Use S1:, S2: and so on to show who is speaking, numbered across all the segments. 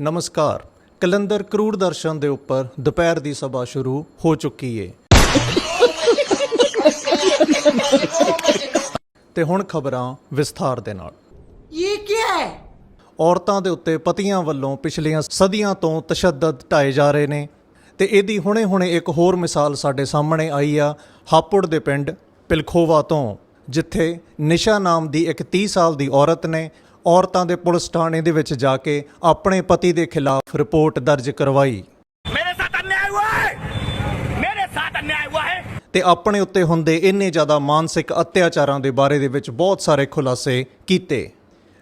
S1: ਨਮਸਕਾਰ। ਕਲੰਦਰ ਕਰੂਰ ਦਰਸ਼ਨ ਦੇ ਉੱਪਰ ਦੁਪਹਿਰ ਦੀ ਸਭਾ ਸ਼ੁਰੂ ਹੋ ਚੁੱਕੀ ਏ। ਤੇ ਹੁਣ ਖਬਰਾਂ ਵਿਸਥਾਰ ਦੇ ਨਾਲ।
S2: ਇਹ ਕੀ ਹੈ?
S1: ਔਰਤਾਂ ਦੇ ਉੱਤੇ ਪਤੀਆਂ ਵੱਲੋਂ ਪਿਛਲੀਆਂ ਸਦੀਆਂ ਤੋਂ ਤਸ਼ੱਦਦ ਢਾਏ ਜਾ ਰਹੇ ਨੇ। ਤੇ ਇਹਦੀ ਹੁਣੇ-ਹੁਣੇ ਇੱਕ ਹੋਰ ਮਿਸਾਲ ਸਾਡੇ ਸਾਹਮਣੇ ਆਈ ਆ ਹਾਪੁੜ ਦੇ ਪਿੰਡ ਪਿਲਖੋਵਾ ਤੋਂ ਜਿੱਥੇ ਨਿਸ਼ਾ ਨਾਮ ਦੀ ਇੱਕ 30 ਸਾਲ ਦੀ ਔਰਤ ਨੇ ਔਰਤਾਂ ਦੇ ਪੁਲਿਸ ਥਾਣੇ ਦੇ ਵਿੱਚ ਜਾ ਕੇ ਆਪਣੇ ਪਤੀ ਦੇ ਖਿਲਾਫ ਰਿਪੋਰਟ ਦਰਜ ਕਰਵਾਈ। ਤੇ ਆਪਣੇ ਉੱਤੇ ਹੁੰਦੇ ਇੰਨੇ ਜ਼ਿਆਦਾ ਮਾਨਸਿਕ ਅਤਿਆਚਾਰਾਂ ਦੇ ਬਾਰੇ ਦੇ ਵਿੱਚ ਬਹੁਤ ਸਾਰੇ ਖੁਲਾਸੇ ਕੀਤੇ।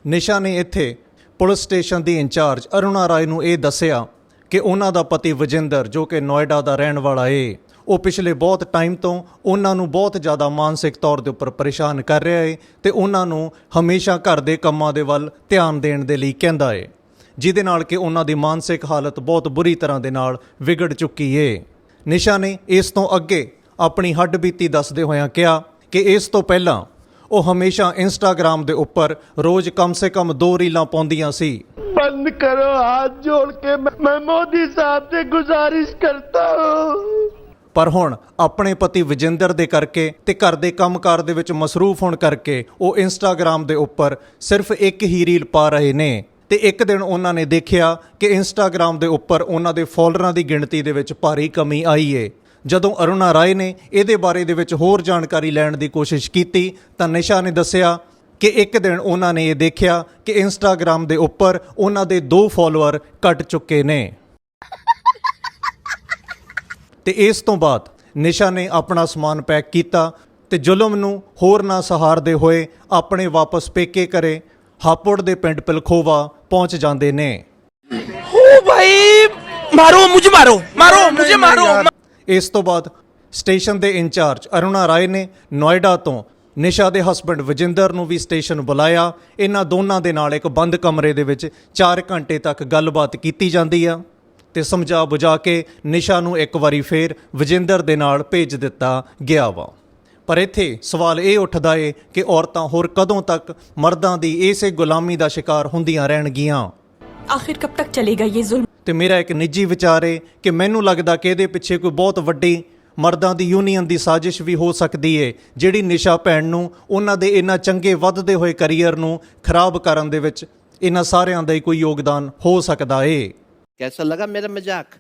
S1: ਨਿਸ਼ਾ ਨੇ ਇੱਥੇ ਪੁਲਿਸ ਸਟੇਸ਼ਨ ਦੀ ਇੰਚਾਰਜ ਅਰੁਣਾ ਰਾਏ ਨੂੰ ਇਹ ਦੱਸਿਆ ਕਿ ਉਹਨਾਂ ਦਾ ਪਤੀ ਵਜਿੰਦਰ ਜੋ ਕਿ ਨੋਇਡਾ ਦਾ ਰਹਿਣ ਵਾਲਾ ਏ। ਉਹ ਪਿਛਲੇ ਬਹੁਤ ਟਾਈਮ ਤੋਂ ਉਹਨਾਂ ਨੂੰ ਬਹੁਤ ਜ਼ਿਆਦਾ ਮਾਨਸਿਕ ਤੌਰ ਦੇ ਉੱਪਰ ਪਰੇਸ਼ਾਨ ਕਰ ਰਿਹਾ ਏ ਤੇ ਉਹਨਾਂ ਨੂੰ ਹਮੇਸ਼ਾ ਘਰ ਦੇ ਕੰਮਾਂ ਦੇ ਵੱਲ ਧਿਆਨ ਦੇਣ ਦੇ ਲਈ ਕਹਿੰਦਾ ਏ, ਜਿਹਦੇ ਨਾਲ ਕਿ ਉਹਨਾਂ ਦੀ ਮਾਨਸਿਕ ਹਾਲਤ ਬਹੁਤ ਬੁਰੀ ਤਰ੍ਹਾਂ ਦੇ ਨਾਲ ਵਿਗੜ ਚੁੱਕੀ ਏ। ਨਿਸ਼ਾ ਨੇ ਇਸ ਤੋਂ ਅੱਗੇ ਆਪਣੀ ਹੱਡ ਬੀਤੀ ਦੱਸਦੇ ਹੋਇਆਂ ਕਿਹਾ ਕਿ ਇਸ ਤੋਂ ਪਹਿਲਾਂ ਉਹ ਹਮੇਸ਼ਾ ਇੰਸਟਾਗ੍ਰam ਦੇ ਉੱਪਰ ਰੋਜ਼ ਕਮ ਸੇ ਕਮ ਦੋ ਰੀਲਾਂ ਪਾਉਂਦੀਆਂ ਸੀ।
S3: ਬੰਦ ਕਰੋ, ਹੱਥ ਜੋੜ ਕੇ ਮੈਂ ਮੋਦੀ ਸਾਹਿਬ ਤੇ ਗੁਜ਼ਾਰਿਸ਼ ਕਰਤਾ ਹੂੰ।
S1: ਪਰ ਹੁਣ ਆਪਣੇ ਪਤੀ ਵਿਜੇਂਦਰ ਦੇ ਕਰਕੇ ਤੇ ਘਰ ਦੇ ਕੰਮਕਾਰ ਦੇ ਵਿੱਚ ਮਸਰੂਫ ਹੋਣ ਕਰਕੇ ਉਹ ਇੰਸਟਾਗ੍ਰam ਦੇ ਉੱਪਰ ਸਿਰਫ ਇੱਕ ਹੀ ਰੀਲ ਪਾ ਰਹੇ ਨੇ ਤੇ ਇੱਕ ਦਿਨ ਉਹਨਾਂ ਨੇ ਦੇਖਿਆ ਕਿ ਇੰਸਟਾਗ੍ਰam ਦੇ ਉੱਪਰ ਉਹਨਾਂ ਦੇ ਫਾਲੋਅਰਾਂ ਦੀ ਗਿਣਤੀ ਦੇ ਵਿੱਚ ਭਾਰੀ ਕਮੀ ਆਈ ਏ। ਜਦੋਂ ਅਰੁਣਾ ਰਾਏ ਨੇ ਇਹਦੇ ਬਾਰੇ ਦੇ ਵਿੱਚ ਹੋਰ ਜਾਣਕਾਰੀ ਲੈਣ ਦੀ ਕੋਸ਼ਿਸ਼ ਕੀਤੀ ਤਾਂ ਨਿਸ਼ਾ ਨੇ ਦੱਸਿਆ ਕਿ ਇੱਕ ਦਿਨ ਉਹਨਾਂ ਨੇ ਇਹ ਦੇਖਿਆ ਕਿ ਇੰਸਟਾਗ੍ਰam ਦੇ ਉੱਪਰ ਉਹਨਾਂ ਦੇ ਦੋ ਫਾਲੋਅਰ ਘਟ ਚੁੱਕੇ ਨੇ। ਤੇ ਇਸ ਤੋਂ ਬਾਅਦ ਨਿਸ਼ਾ ਨੇ ਆਪਣਾ ਸਮਾਨ ਪੈਕ ਕੀਤਾ ਤੇ ਜ਼ੁਲਮ ਨੂੰ ਹੋਰ ਨਾ ਸਹਾਰਦੇ ਹੋਏ ਆਪਣੇ ਵਾਪਸ ਪੇਕੇ ਕਰੇ ਹਾਪੜ ਦੇ ਪਿੰਡ ਪਿਲਖੋਵਾ ਪਹੁੰਚ ਜਾਂਦੇ ਨੇ।
S4: ਹੋ ਭਾਈ ਮਾਰੋ ਮੁਝੇ ਮਾਰੋ ਮਾਰੋ ਮੁਝੇ ਮਾਰੋ।
S1: ਇਸ ਤੋਂ ਬਾਅਦ ਸਟੇਸ਼ਨ ਦੇ ਇੰਚਾਰਜ ਅਰੁਣਾ ਰਾਏ ਨੇ ਨੋਇਡਾ ਤੋਂ ਨਿਸ਼ਾ ਦੇ ਹਸਬੰਡ ਵਜਿੰਦਰ ਨੂੰ ਵੀ ਸਟੇਸ਼ਨ ਬੁਲਾਇਆ। ਇਹਨਾਂ ਦੋਨਾਂ ਦੇ ਨਾਲ ਇੱਕ ਬੰਦ ਕਮਰੇ ਦੇ ਵਿੱਚ 4 ਘੰਟੇ ਤੱਕ ਗੱਲਬਾਤ ਕੀਤੀ ਜਾਂਦੀ ਆ। ਤੇ ਸਮਝਾ ਬੁਝਾ ਕੇ ਨਿਸ਼ਾ ਨੂੰ ਇੱਕ ਵਾਰੀ ਫੇਰ ਵਜਿੰਦਰ ਦੇ ਨਾਲ ਭੇਜ ਦਿੱਤਾ ਗਿਆ ਵਾ। ਪਰ ਇੱਥੇ ਸਵਾਲ ਇਹ ਉੱਠਦਾ ਏ ਕਿ ਔਰਤਾਂ ਹੋਰ ਕਦੋਂ ਤੱਕ ਮਰਦਾਂ ਦੀ ਇਸੇ ਗੁਲਾਮੀ ਦਾ ਸ਼ਿਕਾਰ ਹੁੰਦੀਆਂ ਰਹਿਣਗੀਆਂ?
S5: ਆਖਿਰ ਕਦ ਤੱਕ ਚੱਲੇਗਾ ਇਹ ਜ਼ੁਲਮ?
S1: ਤੇ ਮੇਰਾ ਇੱਕ ਨਿੱਜੀ ਵਿਚਾਰ ਏ ਕਿ ਮੈਨੂੰ ਲੱਗਦਾ ਕਿ ਇਹਦੇ ਪਿੱਛੇ ਕੋਈ ਬਹੁਤ ਵੱਡੀ ਮਰਦਾਂ ਦੀ ਯੂਨੀਅਨ ਦੀ ਸਾਜ਼ਿਸ਼ ਵੀ ਹੋ ਸਕਦੀ ਏ ਜਿਹੜੀ ਨਿਸ਼ਾ ਭੈਣ ਨੂੰ ਉਹਨਾਂ ਦੇ ਇਹਨਾਂ ਚੰਗੇ ਵੱਧਦੇ ਹੋਏ ਕੈਰੀਅਰ ਨੂੰ ਖਰਾਬ ਕਰਨ ਦੇ ਵਿੱਚ ਇਹਨਾਂ ਸਾਰਿਆਂ ਦਾ ਹੀ ਕੋਈ ਯੋਗਦਾਨ ਹੋ ਸਕਦਾ ਏ।
S3: कैसा लगा मेरा मजाक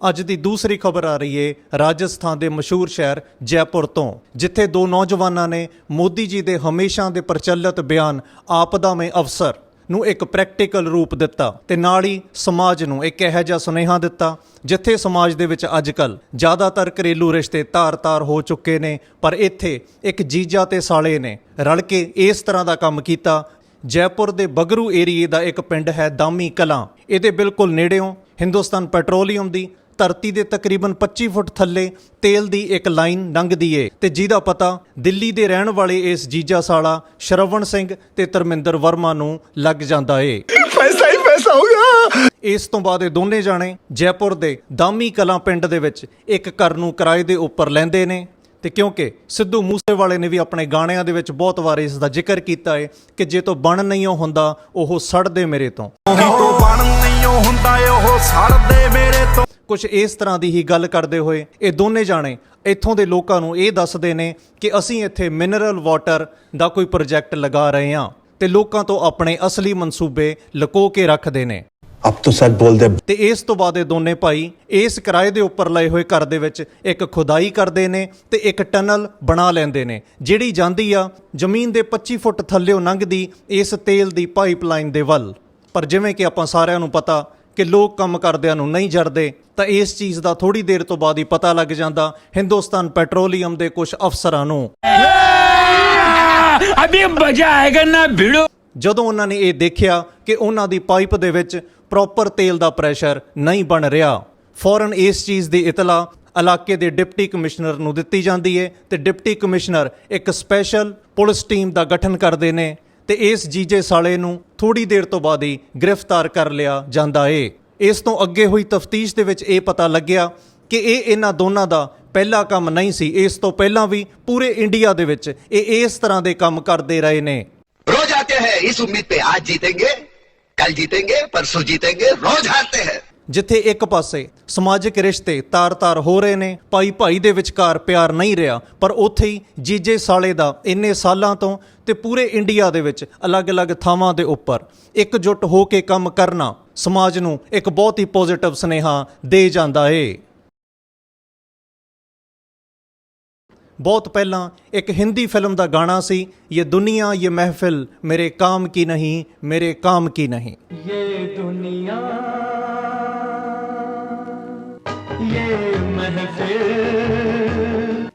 S1: ਅੱਜ ਦੀ ਦੂਸਰੀ ਖਬਰ ਆ ਰਹੀ ਏ ਰਾਜਸਥਾਨ ਦੇ ਮਸ਼ਹੂਰ ਸ਼ਹਿਰ ਜੈਪੁਰ ਤੋਂ ਜਿੱਥੇ ਦੋ ਨੌਜਵਾਨਾਂ ਨੇ ਮੋਦੀ ਜੀ ਦੇ ਹਮੇਸ਼ਾ ਦੇ ਪ੍ਰਚਲਿਤ ਬਿਆਨ ਆਪਦਾ ਮੇਂ ਅਵਸਰ ਨੂੰ ਇੱਕ ਪ੍ਰੈਕਟੀਕਲ ਰੂਪ ਦਿੱਤਾ ਤੇ ਨਾਲ ਹੀ ਸਮਾਜ ਨੂੰ ਇੱਕ ਇਹੋ ਜਿਹਾ ਸੁਨੇਹਾ ਦਿੱਤਾ ਜਿੱਥੇ ਸਮਾਜ ਦੇ ਵਿੱਚ ਅੱਜਕੱਲ ਜ਼ਿਆਦਾਤਰ ਘਰੇਲੂ ਰਿਸ਼ਤੇ ਤਾਰ-ਤਾਰ ਹੋ ਚੁੱਕੇ ਨੇ ਪਰ ਇੱਥੇ ਇੱਕ ਜੀਜਾ ਤੇ ਸਾਲੇ ਨੇ ਰਲ ਕੇ ਇਸ ਤਰ੍ਹਾਂ ਦਾ ਕੰਮ ਕੀਤਾ ਜੈਪੁਰ ਦੇ ਬਗਰੂ ਏਰੀਏ ਦਾ ਇੱਕ ਪਿੰਡ ਹੈ ਦਾਮੀ ਕਲਾਂ। ਇਹਦੇ ਬਿਲਕੁਲ ਨੇੜਿਓਂ ਹਿੰਦੁਸਤਾਨ ਪੈਟਰੋਲੀਅਮ ਦੀ ਧਰਤੀ ਦੇ ਤਕਰੀਬਨ 25 ਫੁੱਟ ਥੱਲੇ ਤੇਲ ਦੀ ਇੱਕ ਲਾਈਨ ਲੰਘਦੀ ਏ ਤੇ ਜਿਹਦਾ ਪਤਾ ਦਿੱਲੀ ਦੇ ਰਹਿਣ ਵਾਲੇ ਇਸ ਜੀਜਾ ਸਾਲਾ ਸ਼ਰਵਣ ਸਿੰਘ ਤੇ ਤਰਮਿੰਦਰ ਵਰਮਾ ਨੂੰ ਲੱਗ ਜਾਂਦਾ ਏ।
S4: ਪੈਸਾ ਹੀ ਪੈਸਾ ਹੋਗਾ
S1: ਇਸ ਤੋਂ ਬਾਅਦ ਇਹ ਦੋਨੇ ਜਾਣੇ ਜੈਪੁਰ ਦੇ ਦਾਮੀ ਕਲਾਂ ਪਿੰਡ ਦੇ ਵਿੱਚ ਇੱਕ ਘਰ ਨੂੰ ਕਿਰਾਏ ਦੇ ਉੱਪਰ ਲੈਂਦੇ ਨੇ। ਤੇ ਕਿਉਂਕਿ ਸਿੱਧੂ ਮੂਸੇਵਾਲੇ ਨੇ ਵੀ ਆਪਣੇ ਗਾਣਿਆਂ ਦੇ ਵਿੱਚ ਬਹੁਤ ਵਾਰ ਇਸ ਦਾ ਜ਼ਿਕਰ ਕੀਤਾ ਹੈ ਕਿ ਜੇ ਤੋਂ ਬਣ ਨਹੀਂ ਹੁੰਦਾ ਉਹ ਸੜਦੇ ਮੇਰੇ ਤੋਂ।
S4: ਤੋਂ ਬਣ ਨਹੀਂ ਹੁੰਦਾ ਉਹ ਸੜਦੇ ਮੇਰੇ ਤੋਂ।
S1: ਕੁਝ ਇਸ ਤਰ੍ਹਾਂ ਦੀ ਹੀ ਗੱਲ ਕਰਦੇ ਹੋਏ ਇਹ ਦੋਨੇ ਜਾਣੇ ਇੱਥੋਂ ਦੇ ਲੋਕਾਂ ਨੂੰ ਇਹ ਦੱਸਦੇ ਨੇ ਕਿ ਅਸੀਂ ਇੱਥੇ ਮਿਨਰਲ ਵਾਟਰ ਦਾ ਕੋਈ ਪ੍ਰੋਜੈਕਟ ਲਗਾ ਰਹੇ ਹਾਂ ਤੇ ਲੋਕਾਂ ਤੋਂ ਆਪਣੇ ਅਸਲੀ ਮਨਸੂਬੇ ਲੁਕੋ ਕੇ ਰੱਖਦੇ ਨੇ।
S6: ਅਬ ਤੋ ਸਰ ਬੋਲ
S1: ਤੇ ਇਸ ਤੋਂ ਬਾਅਦ ਇਹ ਦੋਨੇ ਭਾਈ ਇਸ ਕਿਰਾਏ ਦੇ ਉੱਪਰ ਲਏ ਹੋਏ ਘਰ ਦੇ ਵਿੱਚ ਇੱਕ ਖੁਦਾਈ ਕਰਦੇ ਨੇ ਤੇ ਇੱਕ ਟਨਲ ਬਣਾ ਲੈਂਦੇ ਨੇ। ਜਿਹੜੀ ਜਾਂਦੀ ਆ ਜ਼ਮੀਨ ਦੇ 25 ਫੁੱਟ ਥੱਲੇੋਂ ਲੰਘਦੀ ਇਸ ਤੇਲ ਦੀ ਪਾਈਪਲਾਈਨ ਦੇ ਵੱਲ। ਪਰ ਜਿਵੇਂ ਕਿ ਆਪਾਂ ਸਾਰਿਆਂ ਨੂੰ ਪਤਾ ਕਿ ਲੋਕ ਕੰਮ ਕਰਦਿਆਂ ਨੂੰ ਨਹੀਂ ਜਰਦੇ ਤਾਂ ਇਸ ਚੀਜ਼ ਦਾ ਥੋੜੀ ਦੇਰ ਤੋਂ ਬਾਅਦ ਹੀ ਪਤਾ ਲੱਗ ਜਾਂਦਾ ਹਿੰਦੁਸਤਾਨ ਪੈਟਰੋਲੀਅਮ ਦੇ ਕੁਝ ਅਫਸਰਾਂ ਨੂੰ।
S4: ਅਬੇ ਮਜ਼ਾ ਨਾ ਭਿੜੋ।
S1: ਜਦੋਂ ਉਹਨਾਂ ਨੇ ਇਹ ਦੇਖਿਆ ਕਿ ਉਹਨਾਂ ਦੀ ਪਾਈਪ ਦੇ ਵਿੱਚ ਪ੍ਰੋਪਰ ਤੇਲ ਦਾ ਪ੍ਰੈਸ਼ਰ ਨਹੀਂ ਬਣ ਰਿਹਾ। ਫੌਰਨ ਇਸ ਚੀਜ਼ ਦੀ ਇਤਲਾ ਇਲਾਕੇ ਦੇ ਡਿਪਟੀ ਕਮਿਸ਼ਨਰ ਨੂੰ ਦਿੱਤੀ ਜਾਂਦੀ ਹੈ ਤੇ ਡਿਪਟੀ ਕਮਿਸ਼ਨਰ ਇੱਕ ਸਪੈਸ਼ਲ ਪੁਲਿਸ ਟੀਮ ਦਾ ਗਠਨ ਕਰਦੇ ਨੇ ਤੇ ਇਸ ਜੀਜੇ ਸਾਲੇ ਨੂੰ ਥੋੜੀ ਦੇਰ ਤੋਂ ਬਾਅਦ ਹੀ ਗ੍ਰਿਫਤਾਰ ਕਰ ਲਿਆ ਜਾਂਦਾ ਏ। ਇਸ ਤੋਂ ਅੱਗੇ ਹੋਈ ਤਫਤੀਸ਼ ਦੇ ਵਿੱਚ ਇਹ ਪਤਾ ਲੱਗਿਆ ਕਿ ਇਹ ਇਹਨਾਂ ਦੋਨਾਂ ਦਾ ਪਹਿਲਾ ਕੰਮ ਨਹੀਂ ਸੀ। ਇਸ ਤੋਂ ਪਹਿਲਾਂ ਵੀ ਪੂਰੇ ਇੰਡੀਆ ਦੇ ਵਿੱਚ ਇਹ ਇਸ ਤਰ੍ਹਾਂ ਦੇ ਕੰਮ ਕਰਦੇ ਰਹੇ ਨੇ।
S3: ਰੋਜ਼
S2: ਆਤੇ ਹੈ, ਇਸ ਉਮੀਦ ਤੇ ਆਜ ਜੀਤेंगे ਕੱਲ ਜੀਤेंगे ਪਰਸੋਂ ਜੀਤेंगे ਰੋਜ਼ ਹਾਰਤੇ ਹੈ
S1: ਜਿੱਥੇ ਇੱਕ ਪਾਸੇ ਸਮਾਜਿਕ ਰਿਸ਼ਤੇ ਤਾਰ-ਤਾਰ ਹੋ ਰਹੇ ਨੇ ਭਾਈ ਭਾਈ ਦੇ ਵਿਚਕਾਰ ਪਿਆਰ ਨਹੀਂ ਰਿਹਾ ਪਰ ਉੱਥੇ ਹੀ ਜੀਜੇ ਸਾਲੇ ਦਾ ਇੰਨੇ ਸਾਲਾਂ ਤੋਂ ਤੇ ਪੂਰੇ ਇੰਡੀਆ ਦੇ ਵਿੱਚ ਅਲੱਗ-ਅਲੱਗ ਥਾਵਾਂ ਦੇ ਉੱਪਰ ਇੱਕ ਇਕਜੁੱਟ ਹੋ ਕੇ ਕੰਮ ਕਰਨਾ ਸਮਾਜ ਨੂੰ ਇੱਕ ਬਹੁਤ ਹੀ ਪੋਜ਼ਿਟਿਵ ਸੁਨੇਹਾ ਦੇ ਜਾਂਦਾ ਏ ਬਹੁਤ ਪਹਿਲਾਂ ਇੱਕ ਹਿੰਦੀ ਫਿਲਮ ਦਾ ਗਾਣਾ ਸੀ ਇਹ ਦੁਨੀਆ ਇਹ ਮਹਿਫਿਲ ਮੇਰੇ ਕਾਮ ਕੀ ਨਹੀਂ ਮੇਰੇ ਕਾਮ ਕੀ ਨਹੀਂ।
S6: ਇਹ ਦੁਨੀਆ ਇਹ ਮਹਿਫਿਲ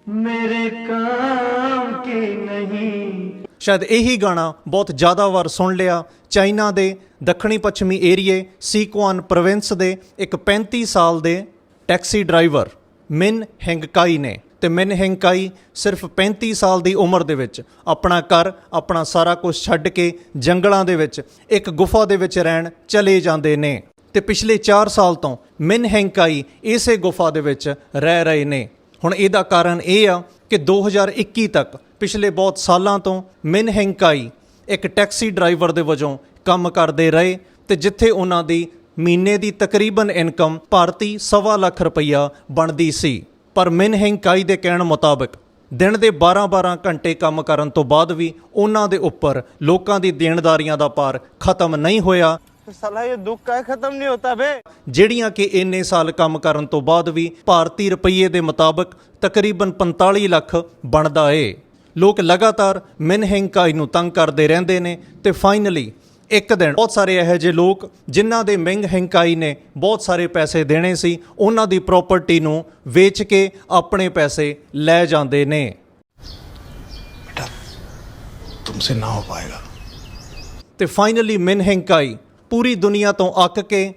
S6: ਮੇਰੇ ਕਾਮ ਕੀ ਨਹੀਂ।
S1: ਸ਼ਾਇਦ ਇਹੀ ਗਾਣਾ ਬਹੁਤ ਜ਼ਿਆਦਾ ਵਾਰ ਸੁਣ ਲਿਆ। ਚਾਈਨਾ ਦੇ ਦੱਖਣੀ ਪੱਛਮੀ ਏਰੀਏ ਸੀਕੁਆਨ ਪ੍ਰੋਵਿੰਸ ਦੇ ਇੱਕ 35 ਸਾਲ ਦੇ ਟੈਕਸੀ ਡਰਾਈਵਰ ਮਿਨ ਹੈਂਗਕਾਈ ਨੇ। ਤੇ ਮਿਨ ਹੈਂਗਕਾਈ ਸਿਰਫ 35 ਸਾਲ ਦੀ ਉਮਰ ਦੇ ਵਿੱਚ ਆਪਣਾ ਘਰ, ਆਪਣਾ ਸਾਰਾ ਕੁਝ ਛੱਡ ਕੇ ਜੰਗਲਾਂ ਦੇ ਵਿੱਚ, ਇੱਕ ਗੁਫਾ ਦੇ ਵਿੱਚ ਰਹਿਣ ਚਲੇ ਜਾਂਦੇ ਨੇ। ਤੇ ਪਿਛਲੇ 4 ਸਾਲ ਤੋਂ ਮਿਨ ਹੈਂਗਕਾਈ ਇਸੇ ਗੁਫਾ ਦੇ ਵਿੱਚ ਰਹਿ ਰਹੇ ਨੇ। ਹੁਣ ਇਹਦਾ ਕਾਰਨ ਇਹ ਆ ਕਿ 2021 ਤੱਕ ਪਿਛਲੇ ਬਹੁਤ ਸਾਲਾਂ ਤੋਂ ਮਿਨ ਹੈਂਕਾਈ ਇੱਕ ਟੈਕਸੀ ਡਰਾਈਵਰ ਦੇ ਵਜੋਂ ਕੰਮ ਕਰਦੇ ਰਹੇ ਤੇ ਜਿੱਥੇ ਉਹਨਾਂ ਦੀ ਮਹੀਨੇ ਦੀ ਤਕਰੀਬਨ ਇਨਕਮ ਭਾਰਤੀ ਸਵਾ ਲੱਖ ਰੁਪਈਆ ਬਣਦੀ ਸੀ। ਪਰ ਮਿਨ ਹੈਂਕਾਈ ਦੇ ਕਹਿਣ ਮੁਤਾਬਕ ਦਿਨ ਦੇ 12-12 ਘੰਟੇ ਕੰਮ ਕਰਨ ਤੋਂ ਬਾਅਦ ਵੀ ਉਹਨਾਂ ਦੇ ਉੱਪਰ ਲੋਕਾਂ ਦੀ ਦੇਣਦਾਰੀਆਂ ਦਾ ਭਾਰ ਖਤਮ ਨਹੀਂ ਹੋਇਆ।
S3: ਸਾਲਾ ਇਹ ਦੁੱਖ ਕਾ ਖਤਮ ਨਹੀਂ ਹੁੰਦਾ ਬੇ?
S1: ਜਿਹੜੀਆਂ ਕਿ ਇੰਨੇ ਸਾਲ ਕੰਮ ਕਰਨ ਤੋਂ ਬਾਅਦ ਵੀ ਭਾਰਤੀ ਰੁਪਏ ਦੇ ਮੁਤਾਬਕ ਤਕਰੀਬਨ 45 ਲੱਖ ਬਣਦਾ ਏ। ਲੋਕ ਲਗਾਤਾਰ ਮਿਨ ਹੈਂਕਾਈ ਨੂੰ ਤੰਗ ਕਰਦੇ ਰਹਿੰਦੇ ਨੇ ਤੇ ਫਾਈਨਲੀ ਇੱਕ ਦਿਨ। ਬਹੁਤ ਸਾਰੇ ਇਹੋ ਜਿਹੇ ਲੋਕ ਜਿਨ੍ਹਾਂ ਦੇ ਮਿੰਗ ਹੰਕਾਈ ਨੇ ਬਹੁਤ ਸਾਰੇ ਪੈਸੇ ਦੇਣੇ ਸੀ ਉਹਨਾਂ ਦੀ ਪ੍ਰਾਪਰਟੀ ਨੂੰ ਵੇਚ ਕੇ ਆਪਣੇ ਪੈਸੇ ਲੈ ਜਾਂਦੇ ਨੇ।
S7: ਬੇਟਾ ਤੁਮਸੇ ਨਾ ਹੋ ਪਾਏਗਾ।
S1: ਤੇ ਫਾਈਨਲੀ ਮਿਨ ਹੰਕਾਈ ਪੂਰੀ ਦੁਨੀਆ ਤੋਂ ਅੱਕ ਕੇ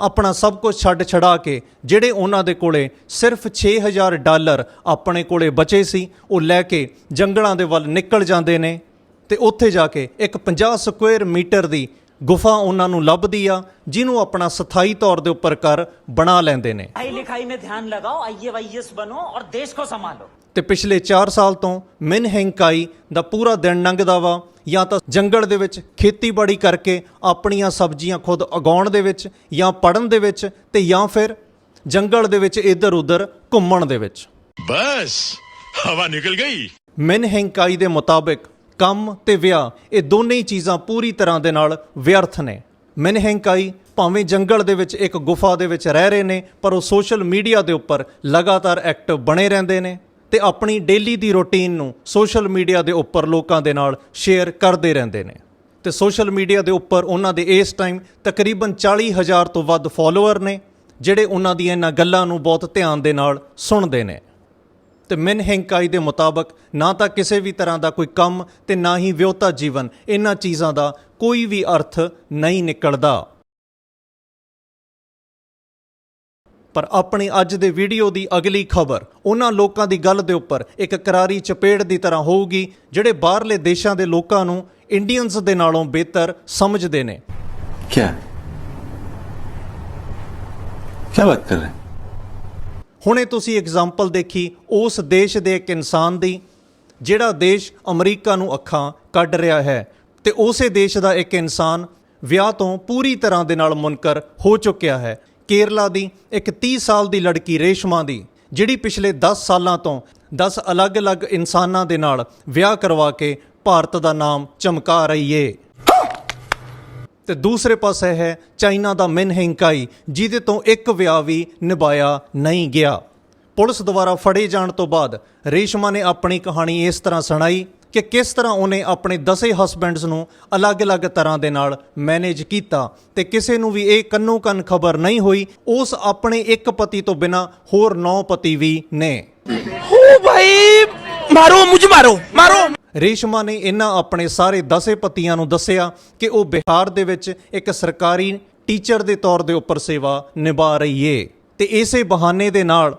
S1: ਆਪਣਾ ਸਭ ਕੁਝ ਛੱਡ ਛੜਾ ਕੇ ਜਿਹੜੇ ਉਹਨਾਂ ਦੇ ਕੋਲੇ ਸਿਰਫ 6000 ਡਾਲਰ ਆਪਣੇ ਕੋਲੇ ਬਚੇ ਸੀ ਉਹ ਲੈ ਕੇ ਜੰਗਲਾਂ ਦੇ ਵੱਲ ਨਿਕਲ ਜਾਂਦੇ ਨੇ। ਤੇ ਉੱਥੇ ਜਾ ਕੇ ਇੱਕ 50 ਸਕੁਅਰ ਮੀਟਰ ਦੀ ਗੁਫਾ ਉਹਨਾਂ ਨੂੰ ਲੱਭਦੀ ਆ ਜਿਹਨੂੰ ਆਪਣਾ ਸਥਾਈ ਤੌਰ ਦੇ ਉੱਪਰ ਘਰ ਬਣਾ ਲੈਂਦੇ ਨੇ
S8: पढ़ाई लिखाई में ध्यान लगाओ आई वाईएस बनो और देश को संभालो
S1: ਤੇ ਪਿਛਲੇ 4 ਸਾਲ ਤੋਂ ਮਿਨ ਹੈਂਕਾਈ ਦਾ ਪੂਰਾ ਦਿਨ ਲੰਘਦਾ ਵਾ ਜਾਂ ਤਾਂ ਜੰਗਲ ਦੇ ਵਿੱਚ ਖੇਤੀਬਾੜੀ ਕਰਕੇ ਆਪਣੀਆਂ ਸਬਜ਼ੀਆਂ ਖੁਦ ਉਗਾਉਣ ਦੇ ਵਿੱਚ ਜਾਂ ਪੜਨ ਦੇ ਵਿੱਚ ਤੇ ਜਾਂ ਫਿਰ ਜੰਗਲ ਦੇ ਵਿੱਚ ਇੱਧਰ ਉੱਧਰ ਘੁੰਮਣ ਦੇ ਵਿੱਚ
S7: बस हवा निकल गई
S1: ਮਿਨ ਹੈਂਕਾਈ ਦੇ ਮੁਤਾਬਕ ਕੰਮ ਤੇ ਵਿਆਹ, ਇਹ ਦੋਨੇ ਹੀ ਚੀਜ਼ਾਂ ਪੂਰੀ ਤਰ੍ਹਾਂ ਦੇ ਨਾਲ ਵਿਅਰਥ ਨੇ। ਮਿਨ ਭਾਵੇਂ ਜੰਗਲ ਦੇ ਵਿੱਚ ਇੱਕ ਗੁਫਾ ਦੇ ਵਿੱਚ ਰਹਿ ਰਹੇ ਨੇ, ਪਰ ਉਹ ਸੋਸ਼ਲ ਮੀਡੀਆ ਦੇ ਉੱਪਰ ਲਗਾਤਾਰ ਐਕਟਿਵ ਬਣੇ ਰਹਿੰਦੇ ਨੇ ਤੇ ਆਪਣੀ ਡੇਲੀ ਦੀ ਰੁਟੀਨ ਨੂੰ ਸੋਸ਼ਲ ਮੀਡੀਆ ਦੇ ਉੱਪਰ ਲੋਕਾਂ ਦੇ ਨਾਲ ਸ਼ੇਅਰ ਕਰਦੇ ਰਹਿੰਦੇ ਨੇ। ਤੇ ਸੋਸ਼ਲ ਮੀਡੀਆ ਦੇ ਉੱਪਰ ਉਹਨਾਂ ਦੇ ਇਸ ਟਾਈਮ ਤਕਰੀਬਨ 40000 ਤੋਂ ਵੱਧ ਫਾਲੋਅਰ ਨੇ, ਜਿਹੜੇ ਉਹਨਾਂ ਦੀਆਂ ਇਹਨਾਂ ਗੱਲਾਂ ਨੂੰ ਬਹੁਤ ਧਿਆਨ ਦੇ ਨਾਲ ਸੁਣਦੇ ਨੇ। ਤੇ ਮਿਨ ਹੈਂਕਾਈ ਦੇ ਮੁਤਾਬਕ ਨਾ ਤਾਂ ਕਿਸੇ ਵੀ ਤਰ੍ਹਾਂ ਦਾ ਕੋਈ ਕੰਮ ਤੇ ਨਾ ਹੀ ਵਿਉਤਾ ਜੀਵਨ, ਇਹਨਾਂ ਚੀਜ਼ਾਂ ਦਾ ਕੋਈ ਵੀ ਅਰਥ ਨਹੀਂ ਨਿਕਲਦਾ। ਪਰ ਆਪਣੀ ਅੱਜ ਦੇ ਵੀਡੀਓ ਦੀ ਅਗਲੀ ਖਬਰ, ਉਹਨਾਂ ਲੋਕਾਂ ਦੀ ਗੱਲ ਦੇ ਉੱਪਰ ਇੱਕ ਕਰਾਰੀ ਚਪੇੜ ਦੀ ਤਰ੍ਹਾਂ ਹੋਊਗੀ, ਜਿਹੜੇ ਬਾਹਰਲੇ ਦੇਸ਼ਾਂ ਦੇ ਲੋਕਾਂ ਨੂੰ ਇੰਡੀਅਨਸ ਦੇ ਨਾਲੋਂ ਬਿਹਤਰ ਸਮਝਦੇ ਨੇ।
S9: ਕੀ ਕੀ ਬਾਤ ਕਰ ਰਹੇ?
S1: ਹੁਣੇ ਤੁਸੀਂ ਐਗਜ਼ਾਮਪਲ ਦੇਖੀ, ਉਸ ਦੇਸ਼ ਦੇ ਇੱਕ ਇਨਸਾਨ ਦੀ, ਜਿਹੜਾ ਦੇਸ਼ ਅਮਰੀਕਾ ਨੂੰ ਅੱਖਾਂ ਕੱਢ ਰਿਹਾ ਹੈ ਤੇ ਉਸੇ ਦੇਸ਼ ਦਾ ਇੱਕ ਇਨਸਾਨ ਵਿਆਹ ਤੋਂ ਪੂਰੀ ਤਰ੍ਹਾਂ ਦੇ ਨਾਲ ਮੁਨਕਰ ਹੋ ਚੁੱਕਿਆ ਹੈ। ਕੇਰਲਾ ਦੀ ਇੱਕ 30 ਸਾਲ ਦੀ ਲੜਕੀ ਰੇਸ਼ਮਾ ਦੀ, ਜਿਹੜੀ ਪਿਛਲੇ 10 ਸਾਲਾਂ ਤੋਂ 10 ਅਲੱਗ-ਅਲੱਗ ਇਨਸਾਨਾਂ ਦੇ ਨਾਲ ਵਿਆਹ ਕਰਵਾ ਕੇ ਭਾਰਤ ਦਾ ਨਾਮ ਚਮਕਾ ਰਹੀ ਏ। ਤੇ ਦੂਸਰੇ ਪਾਸੇ ਹੈ ਚਾਈਨਾ ਦਾ ਮਿਨ ਹਿੰਕਾਈ, ਜਿਹਦੇ ਤੋਂ ਇੱਕ ਵਿਆਹ ਵੀ ਨਿਭਾਇਆ ਨਹੀਂ ਗਿਆ। ਪੁਲਿਸ ਦੁਆਰਾ ਫੜੇ ਜਾਣ ਤੋਂ ਬਾਅਦ ਰੇਸ਼ਮਾ ਨੇ ਆਪਣੀ ਕਹਾਣੀ ਇਸ ਤਰ੍ਹਾਂ ਸੁਣਾਈ ਕਿ ਕਿਸ ਤਰ੍ਹਾਂ ਉਹਨੇ ਆਪਣੇ ਦਸੇ ਹਸਬੈਂਡਸ ਨੂੰ ਅਲੱਗ-ਅਲੱਗ ਤਰ੍ਹਾਂ ਦੇ ਨਾਲ ਮੈਨੇਜ ਕੀਤਾ ਤੇ ਕਿਸੇ ਨੂੰ ਵੀ ਇਹ ਕੰਨੋ ਕੰਨ ਖਬਰ ਨਹੀਂ ਹੋਈ, ਉਸ ਆਪਣੇ ਇੱਕ ਪਤੀ ਤੋਂ ਬਿਨਾ ਹੋਰ ਨੌ ਪਤੀ ਵੀ ਨੇ।
S4: ਓ ਭਾਈ! मारो मुझे मारो मारो
S1: ਰੇਸ਼ਮਾ ਨੇ ਇਹਨਾਂ ਆਪਣੇ ਸਾਰੇ ਦਸੇ ਪਤੀਆਂ ਨੂੰ ਦੱਸਿਆ ਕਿ ਉਹ ਬਿਹਾਰ ਦੇ ਵਿੱਚ ਇੱਕ ਸਰਕਾਰੀ ਟੀਚਰ ਦੇ ਤੌਰ ਦੇ ਉੱਪਰ ਸੇਵਾ ਨਿਭਾ ਰਹੀ ਏ ਤੇ ਇਸੇ ਬਹਾਨੇ ਦੇ ਨਾਲ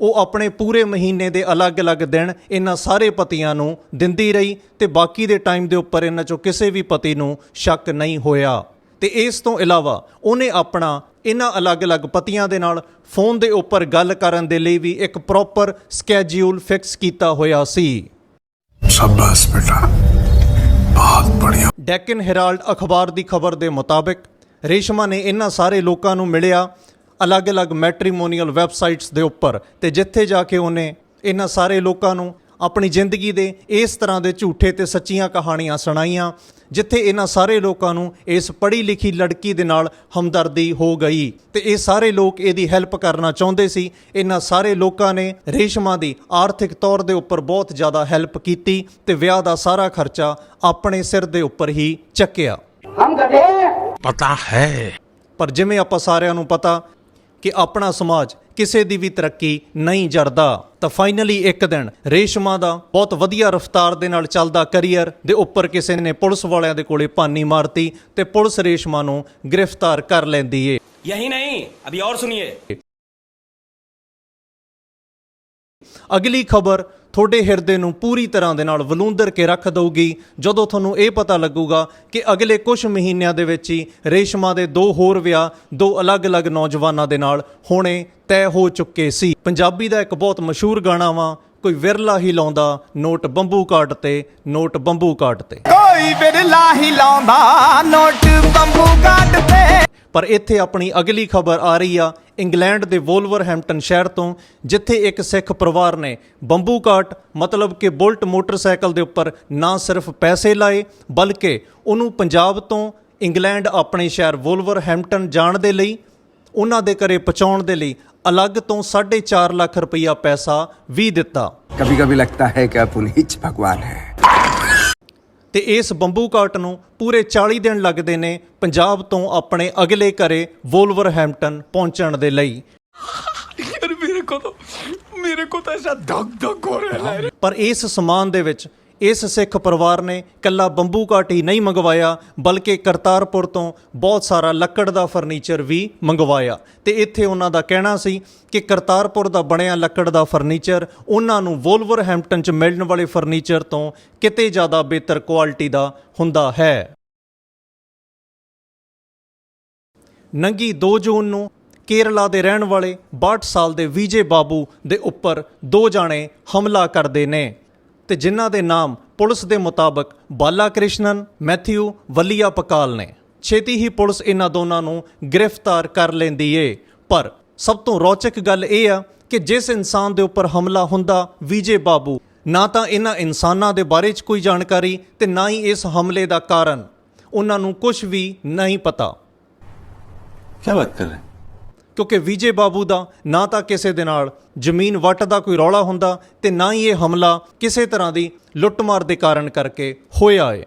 S1: ਉਹ ਆਪਣੇ ਪੂਰੇ ਮਹੀਨੇ ਦੇ ਅਲੱਗ-ਅਲੱਗ ਦਿਨ ਇਹਨਾਂ ਸਾਰੇ ਪਤੀਆਂ ਨੂੰ ਦਿੰਦੀ ਰਹੀ ਤੇ ਬਾਕੀ ਦੇ ਟਾਈਮ ਦੇ ਉੱਪਰ ਇਹਨਾਂ ਚੋਂ ਕਿਸੇ ਵੀ ਪਤੀ ਨੂੰ ਸ਼ੱਕ ਨਹੀਂ ਹੋਇਆ ਤੇ ਇਸ ਤੋਂ ਇਲਾਵਾ ਉਹਨੇ ਆਪਣਾ ਇਹਨਾਂ ਅਲੱਗ-ਅਲੱਗ ਪਤੀਆਂ ਦੇ ਨਾਲ ਫੋਨ ਦੇ ਉੱਪਰ ਗੱਲ ਕਰਨ ਦੇ ਲਈ ਵੀ ਇੱਕ ਪ੍ਰੋਪਰ ਸਕੇਜੂਲ ਫਿਕਸ ਕੀਤਾ ਹੋਇਆ ਸੀ।
S7: ਸ਼ਾਬਾਸ਼ ਬੇਟਾ। ਬਹੁਤ ਬੜੀਆ।
S1: ਡੈਕਨ ਹੈਰਾਲਡ ਅਖਬਾਰ ਦੀ ਖਬਰ ਦੇ ਮੁਤਾਬਕ ਰੇਸ਼ਮਾ ਨੇ ਇਹਨਾਂ ਸਾਰੇ ਲੋਕਾਂ ਨੂੰ ਮਿਲਿਆ ਅਲੱਗ-ਅਲੱਗ ਮੈਟ੍ਰੀਮੋਨੀਅਲ ਵੈਬਸਾਈਟਸ ਦੇ ਉੱਪਰ ਤੇ ਜਿੱਥੇ ਜਾ ਕੇ ਉਹਨੇ ਇਹਨਾਂ ਸਾਰੇ ਲੋਕਾਂ ਨੂੰ ਆਪਣੀ ਜ਼ਿੰਦਗੀ ਦੇ ਇਸ ਤਰ੍ਹਾਂ ਦੇ ਝੂਠੇ ਤੇ ਸੱਚੀਆਂ ਕਹਾਣੀਆਂ ਸੁਣਾਈਆਂ ਜਿੱਥੇ ਇਹਨਾਂ ਸਾਰੇ ਲੋਕਾਂ ਨੂੰ ਇਸ ਪੜ੍ਹੀ ਲਿਖੀ ਲੜਕੀ ਦੇ ਨਾਲ ਹਮਦਰਦੀ ਹੋ ਗਈ। ਤੇ ਇਹ ਸਾਰੇ ਲੋਕ ਇਹਦੀ ਹੈਲਪ ਕਰਨਾ ਚਾਹੁੰਦੇ ਸੀ। ਇਹਨਾਂ ਸਾਰੇ ਲੋਕਾਂ ਨੇ ਰੇਸ਼ਮਾ ਦੀ ਆਰਥਿਕ ਤੌਰ ਦੇ ਉੱਪਰ ਬਹੁਤ ਜ਼ਿਆਦਾ ਹੈਲਪ ਕੀਤੀ ਤੇ ਵਿਆਹ ਦਾ ਸਾਰਾ ਖਰਚਾ ਆਪਣੇ ਸਿਰ ਦੇ ਉੱਪਰ ਹੀ ਚੱਕਿਆ।
S7: ਪਤਾ ਹੈ।
S1: ਪਰ ਜਿਵੇਂ ਆਪਾਂ ਸਾਰਿਆਂ ਨੂੰ ਪਤਾ ਕਿ ਆਪਣਾ ਸਮਾਜ ਕਿਸੇ ਦੀ ਵੀ ਤਰੱਕੀ ਨਹੀਂ ਜਰਦਾ ਤਾਂ ਫਾਈਨਲੀ ਇੱਕ ਦਿਨ ਰੇਸ਼ਮਾ ਦਾ ਬਹੁਤ ਵਧੀਆ ਰਫ਼ਤਾਰ ਦੇ ਨਾਲ ਚੱਲਦਾ ਕੈਰੀਅਰ ਦੇ ਉੱਪਰ ਕਿਸੇ ਨੇ ਪੁਲਿਸ ਵਾਲਿਆਂ ਦੇ ਕੋਲੇ ਪਾਨੀ ਮਾਰਤੀ ਤੇ ਪੁਲਿਸ ਰੇਸ਼ਮਾ ਨੂੰ ਗ੍ਰਿਫਤਾਰ ਕਰ ਲੈਂਦੀ ਏ।
S4: ਯਹੀ ਨਹੀਂ ਅਭੀ ਔਰ ਸੁਣੀਏ।
S1: ਅਗਲੀ ਖਬਰ ਤੁਹਾਡੇ ਹਿਰਦੇ ਨੂੰ ਪੂਰੀ ਤਰ੍ਹਾਂ ਦੇ ਨਾਲ ਵਲੂੰਦਰ ਕੇ ਰੱਖ ਦਊਗੀ। ਜਦੋਂ ਤੁਹਾਨੂੰ ਇਹ ਪਤਾ ਲੱਗੂਗਾ ਕਿ ਅਗਲੇ ਕੁਝ ਮਹੀਨਿਆਂ ਦੇ ਵਿੱਚ ਹੀ ਰੇਸ਼ਮਾ ਦੇ ਦੋ ਹੋਰ ਵਿਆਹ, ਦੋ ਅਲੱਗ-ਅਲੱਗ ਨੌਜਵਾਨਾਂ ਦੇ ਨਾਲ ਹੋਣੇ ਤੈਅ ਹੋ ਚੁੱਕੇ ਸੀ। ਪੰਜਾਬੀ ਦਾ ਇੱਕ ਬਹੁਤ ਮਸ਼ਹੂਰ ਗਾਣਾ ਵਾ, ਕੋਈ ਵਿਰਲਾ ਹੀ ਲਾਉਂਦਾ, ਨੋਟ ਬੰਬੂ ਕਾਟ ਤੇ, ਨੋਟ ਬੰਬੂ ਕਾਟ ਤੇ।
S4: ਕੋਈ ਵਿਰਲਾ ਹੀ ਲਾਉਂਦਾ, ਨੋਟ ਬੰਬੂ ਕਾਟ ਤੇ।
S1: ਪਰ ਇੱਥੇ ਆਪਣੀ ਅਗਲੀ ਖਬਰ ਆ ਰਹੀ ਆ ਇੰਗਲੈਂਡ ਦੇ ਵੋਲਵਰਹੈਂਪਟਨ ਸ਼ਹਿਰ ਤੋਂ ਜਿੱਥੇ ਇੱਕ ਸਿੱਖ ਪਰਿਵਾਰ ਨੇ ਬੰਬੂ ਕਾਟ ਮਤਲਬ ਕਿ ਬੁਲਟ ਮੋਟਰਸਾਈਕਲ ਦੇ ਉੱਪਰ ਨਾ ਸਿਰਫ ਪੈਸੇ ਲਾਏ ਬਲਕਿ ਉਹਨੂੰ ਪੰਜਾਬ ਤੋਂ ਇੰਗਲੈਂਡ ਆਪਣੇ ਸ਼ਹਿਰ ਵੋਲਵਰਹੈਂਪਟਨ ਜਾਣ ਦੇ ਲਈ ਉਹਨਾਂ ਦੇ ਘਰੇ ਪਹੁੰਚਾਉਣ ਦੇ ਲਈ ਅਲੱਗ ਤੋਂ 4.5 ਲੱਖ ਰੁਪਈਆ ਪੈਸਾ ਵੀ ਦਿੱਤਾ
S10: कभी कभी लगता है कि आप उन्हीं भगवान हैं
S1: ਤੇ ਇਸ ਬੰਬੂ ਕਾਟ ਨੂੰ ਪੂਰੇ 40 ਦਿਨ ਲੱਗਦੇ ਨੇ ਪੰਜਾਬ ਤੋਂ ਆਪਣੇ ਅਗਲੇ ਘਰੇ ਵੋਲਵਰ ਵੋਲਵਰਹੈਂਪਟਨ ਪਹੁੰਚਣ ਦੇ ਲਈ।
S4: ਮੇਰੇ ਕੋਲ ਤਾਂ- ਮੇਰੇ ਕੋਲ ਤਾਂ ਐਸਾ ਧੱਕ ਧੱਕ ਹੋ ਰਿਹਾ ਹੈ।
S1: ਪਰ ਇਸ ਸਮਾਨ ਦੇ ਵਿੱਚ ਇਸ ਸਿੱਖ ਪਰਿਵਾਰ ਨੇ ਕੱਲਾ ਬੰਬੂ ਕਾਟ ਹੀ ਨਹੀਂ ਮੰਗਵਾਇਆ, ਬਲਕਿ ਕਰਤਾਰਪੁਰ ਤੋਂ ਬਹੁਤ ਸਾਰਾ ਲੱਕੜ ਦਾ ਫਰਨੀਚਰ ਵੀ ਮੰਗਵਾਇਆ। ਤੇ ਇੱਥੇ ਉਹਨਾਂ ਦਾ ਕਹਿਣਾ ਸੀ ਕਿ ਕਰਤਾਰਪੁਰ ਦਾ ਬਣਿਆ ਲੱਕੜ ਦਾ ਫਰਨੀਚਰ, ਉਹਨਾਂ ਨੂੰ ਵੋਲਵਰਹੈਂਪਟਨ 'ਚ ਮਿਲਣ ਵਾਲੇ ਫਰਨੀਚਰ ਤੋਂ ਕਿਤੇ ਜ਼ਿਆਦਾ ਬਿਹਤਰ ਕੁਆਲਿਟੀ ਦਾ ਹੁੰਦਾ ਹੈ। ਨੰਗੀ 2 ਜੂਨ ਨੂੰ ਕੇਰਲਾ ਦੇ ਰਹਿਣ ਵਾਲੇ 62 ਸਾਲ ਦੇ ਵਿਜੇ ਬਾਬੂ ਦੇ ਉੱਪਰ ਦੋ ਜਾਣੇ ਹਮਲਾ ਕਰਦੇ ਨੇ। ਤੇ ਜਿਨ੍ਹਾਂ ਦੇ ਨਾਮ ਪੁਲਿਸ ਦੇ ਮੁਤਾਬਕ ਬਾਲਾ ਕ੍ਰਿਸ਼ਨਨ ਮੈਥਿਊ, ਵੱਲੀਆ ਪਕਾਲ ਨੇ। ਛੇਤੀ ਹੀ ਪੁਲਿਸ ਇਹਨਾਂ ਦੋਨਾਂ ਨੂੰ ਗ੍ਰਿਫਤਾਰ ਕਰ ਲੈਂਦੀ ਏ। ਪਰ ਸਭ ਤੋਂ ਰੌਚਕ ਗੱਲ ਇਹ ਆ ਕਿ ਜਿਸ ਇਨਸਾਨ ਦੇ ਉੱਪਰ ਹਮਲਾ ਹੁੰਦਾ ਵਿਜੇ ਬਾਬੂ, ਨਾ ਤਾਂ ਇਹਨਾਂ ਇਨਸਾਨਾਂ ਦੇ ਬਾਰੇ 'ਚ ਕੋਈ ਜਾਣਕਾਰੀ ਤੇ ਨਾ ਹੀ ਇਸ ਹਮਲੇ ਦਾ ਕਾਰਨ। ਉਹਨਾਂ ਨੂੰ ਕੁਝ ਵੀ ਨਹੀਂ ਪਤਾ।
S9: ਕੀ ਬਾਤ ਕਰ ਰਹੇ?
S1: ਕਿਉਂਕਿ ਵਿਜੇ ਬਾਬੂ ਦਾ ਨਾ ਤਾਂ ਕਿਸੇ ਦੇ ਨਾਲ ਜ਼ਮੀਨ ਵੱਟ ਦਾ ਕੋਈ ਰੌਲਾ ਹੁੰਦਾ ਤੇ ਨਾ ਹੀ ਇਹ ਹਮਲਾ ਕਿਸੇ ਤਰ੍ਹਾਂ ਦੀ ਲੁੱਟਮਾਰ ਦੇ ਕਾਰਨ ਕਰਕੇ ਹੋਇਆ ਹੈ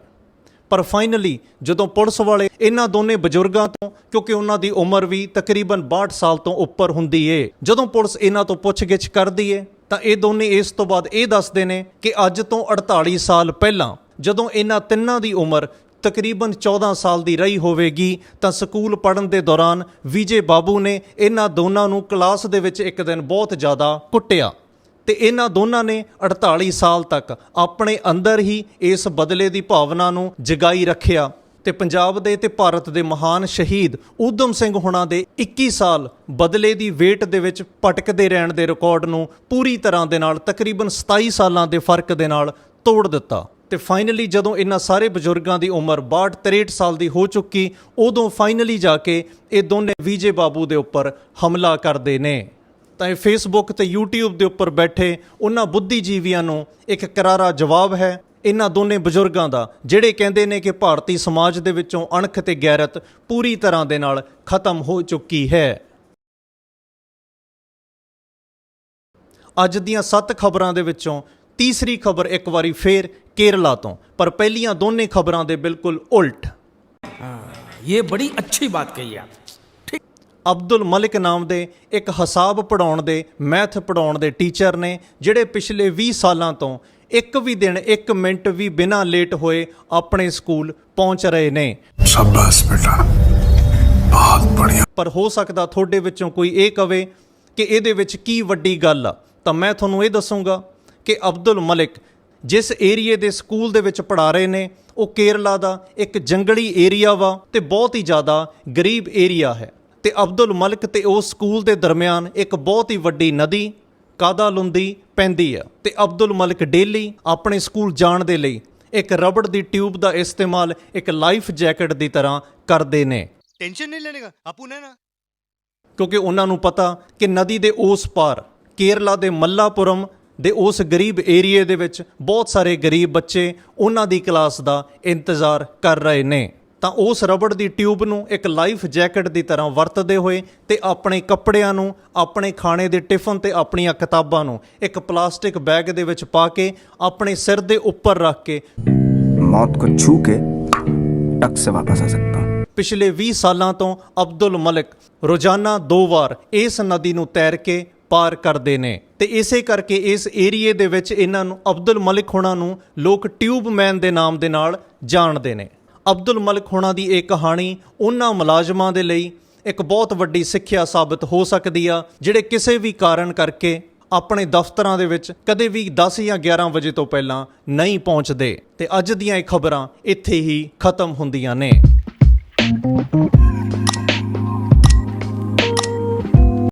S1: ਪਰ ਫਾਈਨਲੀ ਜਦੋਂ ਪੁਲਿਸ ਵਾਲੇ ਇਹਨਾਂ ਦੋਨੇ ਬਜ਼ੁਰਗਾਂ ਤੋਂ, ਕਿਉਂਕਿ ਉਹਨਾਂ ਦੀ ਉਮਰ ਵੀ ਤਕਰੀਬਨ 62 ਸਾਲ ਤੋਂ ਉੱਪਰ ਹੁੰਦੀ ਏ, ਜਦੋਂ ਪੁਲਿਸ ਇਹਨਾਂ ਤੋਂ ਪੁੱਛਗਿੱਛ ਕਰਦੀ ਏ, ਤਾਂ ਇਹ ਦੋਨੇ ਇਸ ਤੋਂ ਬਾਅਦ ਇਹ ਦੱਸਦੇ ਨੇ ਕਿ ਅੱਜ ਤੋਂ 48 ਸਾਲ ਪਹਿਲਾਂ ਜਦੋਂ ਇਹਨਾਂ ਤਿੰਨਾਂ ਦੀ ਉਮਰ ਤਕਰੀਬਨ 14 ਸਾਲ ਦੀ ਰਹੀ ਹੋਵੇਗੀ, ਤਾਂ ਸਕੂਲ ਪੜ੍ਹਨ ਦੇ ਦੌਰਾਨ ਵਿਜੇ ਬਾਬੂ ਨੇ ਇਹਨਾਂ ਦੋਨਾਂ ਨੂੰ ਕਲਾਸ ਦੇ ਵਿੱਚ ਇੱਕ ਦਿਨ ਬਹੁਤ ਜ਼ਿਆਦਾ ਕੁੱਟਿਆ ਤੇ ਇਹਨਾਂ ਦੋਨਾਂ ਨੇ 48 ਸਾਲ ਤੱਕ ਆਪਣੇ ਅੰਦਰ ਹੀ ਇਸ ਬਦਲੇ ਦੀ ਭਾਵਨਾ ਨੂੰ ਜਗਾਈ ਰੱਖਿਆ ਤੇ ਪੰਜਾਬ ਦੇ ਤੇ ਭਾਰਤ ਦੇ ਮਹਾਨ ਸ਼ਹੀਦ ਊਧਮ ਸਿੰਘ ਹੁਣਾਂ ਦੇ 21 ਸਾਲ ਬਦਲੇ ਦੀ ਵੇਟ ਦੇ ਵਿੱਚ ਭਟਕਦੇ ਰਹਿਣ ਦੇ ਰਿਕਾਰਡ ਨੂੰ ਪੂਰੀ ਤਰ੍ਹਾਂ ਦੇ ਨਾਲ ਤਕਰੀਬਨ 27 ਸਾਲਾਂ ਦੇ ਫ਼ਰਕ ਦੇ ਨਾਲ ਤੋੜ ਦਿੱਤਾ। ਤੇ ਫਾਈਨਲੀ ਜਦੋਂ ਇਹਨਾਂ ਸਾਰੇ ਬਜ਼ੁਰਗਾਂ ਦੀ ਉਮਰ 62 63 ਸਾਲ ਦੀ ਹੋ ਚੁੱਕੀ, ਉਦੋਂ ਫਾਈਨਲੀ ਜਾ ਕੇ ਇਹ ਦੋਨੇ ਵਿਜੇ ਬਾਬੂ ਦੇ ਉੱਪਰ ਹਮਲਾ ਕਰਦੇ ਨੇ। ਤਾਂ ਇਹ ਫੇਸਬੁੱਕ ਤੇ YouTube ਦੇ ਉੱਪਰ ਬੈਠੇ ਉਹਨਾਂ ਬੁੱਧੀਜੀਵੀਆਂ ਨੂੰ ਇੱਕ ਕਰਾਰਾ ਜਵਾਬ ਹੈ। ਇਹਨਾਂ ਦੋਨੇ ਬਜ਼ੁਰਗਾਂ ਦਾ, ਜਿਹੜੇ ਕਹਿੰਦੇ ਨੇ ਕਿ ਭਾਰਤੀ ਸਮਾਜ ਦੇ ਵਿੱਚੋਂ ਅਣਖ ਤੇ ਗੈਰਤ ਪੂਰੀ ਤਰ੍ਹਾਂ ਦੇ ਨਾਲ ਖਤਮ ਹੋ ਚੁੱਕੀ ਹੈ। ਅੱਜ ਦੀਆਂ 7 ਖਬਰਾਂ ਦੇ ਵਿੱਚੋਂ ਤੀਸਰੀ ਖਬਰ ਇੱਕ ਵਾਰੀ ਫੇਰ ਕੇਰਲਾ ਤੋਂ ਪਰ ਪਹਿਲੀਆਂ ਦੋਨੇ ਖਬਰਾਂ ਦੇ ਬਿਲਕੁਲ ਉਲਟ।
S4: ਇਹ ਬੜੀ ਅੱਛੀ ਬਾਤ ਕਹੀ ਆ। ਠੀਕ।
S1: ਅਬਦੁਲ ਮਲਿਕ ਨਾਮ ਦੇ ਇੱਕ ਹਿਸਾਬ ਪੜਾਉਣ ਦੇ ਮੈਥ ਪੜਾਉਣ ਦੇ ਟੀਚਰ ਨੇ ਜਿਹੜੇ ਪਿਛਲੇ 20 ਸਾਲਾਂ ਤੋਂ ਇੱਕ ਵੀ ਦਿਨ ਇੱਕ ਮਿੰਟ ਵੀ ਬਿਨਾਂ ਲੇਟ ਹੋਏ ਆਪਣੇ ਸਕੂਲ ਪਹੁੰਚ ਰਹੇ ਨੇ।
S7: ਸ਼ਾਬਾਸ਼ ਬੇਟਾ ਬਹੁਤ ਬੜੀਆ।
S1: ਪਰ ਹੋ ਸਕਦਾ ਤੁਹਾਡੇ ਵਿੱਚੋਂ ਕੋਈ ਇਹ ਕਵੇ ਕਿ ਇਹਦੇ ਵਿੱਚ ਕੀ ਵੱਡੀ ਗੱਲ ਆ। ਤਾਂ ਮੈਂ ਤੁਹਾਨੂੰ ਇਹ ਦੱਸੂਗਾ ਕਿ ਅਬਦੁਲ ਮਲਿਕ ਜਿਸ ਏਰੀਏ ਦੇ ਸਕੂਲ ਦੇ ਵਿੱਚ ਪੜਾ ਰਹੇ ਨੇ ਉਹ ਕੇਰਲਾ ਦਾ ਇੱਕ ਜੰਗਲੀ ਏਰੀਆ ਵਾ ਤੇ ਬਹੁਤ ਹੀ ਜ਼ਿਆਦਾ ਗਰੀਬ ਏਰੀਆ ਹੈ। ਤੇ ਅਬਦੁਲ ਮਲਿਕ ਤੇ ਉਸ ਸਕੂਲ ਦੇ ਦਰਮਿਆਨ ਇੱਕ ਬਹੁਤ ਹੀ ਵੱਡੀ ਨਦੀ ਕਾਦਾਲੁੰਦੀ ਪੈਂਦੀ ਆ ਤੇ ਅਬਦੁਲ ਮਲਿਕ ਡੇਲੀ ਆਪਣੇ ਸਕੂਲ ਜਾਣ ਦੇ ਲਈ ਇੱਕ ਰਬੜ ਦੀ ਟਿਊਬ ਦਾ ਇਸਤੇਮਾਲ ਇੱਕ ਲਾਈਫ ਜੈਕਟ ਦੀ ਤਰ੍ਹਾਂ ਕਰਦੇ ਨੇ।
S3: ਟੈਨਸ਼ਨ ਨਹੀਂ ਲੈਣੇਗਾ ਆਪੂ ਨੇ ਨਾ।
S1: ਕਿਉਂਕਿ ਉਹਨਾਂ ਨੂੰ ਪਤਾ ਕਿ ਨਦੀ ਦੇ ਉਸ ਪਾਰ ਕੇਰਲਾ ਦੇ ਮੱਲਾਪੁਰਮ ਦੇ ਉਸ ਗਰੀਬ ਏਰੀਏ ਦੇ ਵਿੱਚ ਬਹੁਤ ਸਾਰੇ ਗਰੀਬ ਬੱਚੇ ਉਹਨਾਂ ਦੀ ਕਲਾਸ ਦਾ ਇੰਤਜ਼ਾਰ ਕਰ ਰਹੇ ਨੇ। ਤਾਂ ਉਸ ਰਬੜ ਦੀ ਟਿਊਬ ਨੂੰ ਇੱਕ ਲਾਈਫ ਜੈਕਟ ਦੀ ਤਰ੍ਹਾਂ ਵਰਤਦੇ ਹੋਏ ਤੇ ਆਪਣੇ ਕੱਪੜਿਆਂ ਨੂੰ ਆਪਣੇ ਖਾਣੇ ਦੇ ਟਿਫਨ ਤੇ ਆਪਣੀਆਂ ਕਿਤਾਬਾਂ ਨੂੰ ਇੱਕ ਪਲਾਸਟਿਕ ਬੈਗ ਦੇ ਵਿੱਚ ਪਾ ਕੇ ਆਪਣੇ ਸਿਰ ਦੇ ਉੱਪਰ ਰੱਖ ਕੇ
S10: ਮੌਤ ਨੂੰ ਛੂ ਕੇ ਟਕ ਸੇ ਵਾਪਸ ਆ ਸਕਦਾ
S1: ਪਿਛਲੇ 20 ਸਾਲਾਂ ਤੋਂ ਅਬਦੁਲ ਮਲਿਕ ਰੋਜ਼ਾਨਾ ਦੋ ਵਾਰ ਇਸ ਨਦੀ ਨੂੰ ਤੈਰ ਕੇ ਪਾਰ ਕਰਦੇ ਨੇ। ਤੇ ਇਸੇ ਕਰਕੇ ਇਸ ਏਰੀਏ ਦੇ ਵਿੱਚ ਇਹਨਾਂ ਨੂੰ ਅਬਦੁਲ ਮਲਿਕ ਹੋਣਾ ਨੂੰ ਲੋਕ ਟਿਊਬਮੈਨ ਦੇ ਨਾਮ ਦੇ ਨਾਲ ਜਾਣਦੇ ਨੇ। ਅਬਦੁਲ ਮਲਿਕ ਹੋਣਾ ਦੀ ਇਹ ਕਹਾਣੀ ਉਹਨਾਂ ਮੁਲਾਜ਼ਮਾਂ ਦੇ ਲਈ ਇੱਕ ਬਹੁਤ ਵੱਡੀ ਸਿੱਖਿਆ ਸਾਬਤ ਹੋ ਸਕਦੀ ਆ, ਜਿਹੜੇ ਕਿਸੇ ਵੀ ਕਾਰਨ ਕਰਕੇ ਆਪਣੇ ਦਫ਼ਤਰਾਂ ਦੇ ਵਿੱਚ ਕਦੇ ਵੀ 10 ਜਾਂ 11 ਵਜੇ ਤੋਂ ਪਹਿਲਾਂ ਨਹੀਂ ਪਹੁੰਚਦੇ। ਤੇ ਅੱਜ ਦੀਆਂ ਇਹ ਖਬਰਾਂ ਇੱਥੇ ਹੀ ਖਤਮ ਹੁੰਦੀਆਂ ਨੇ।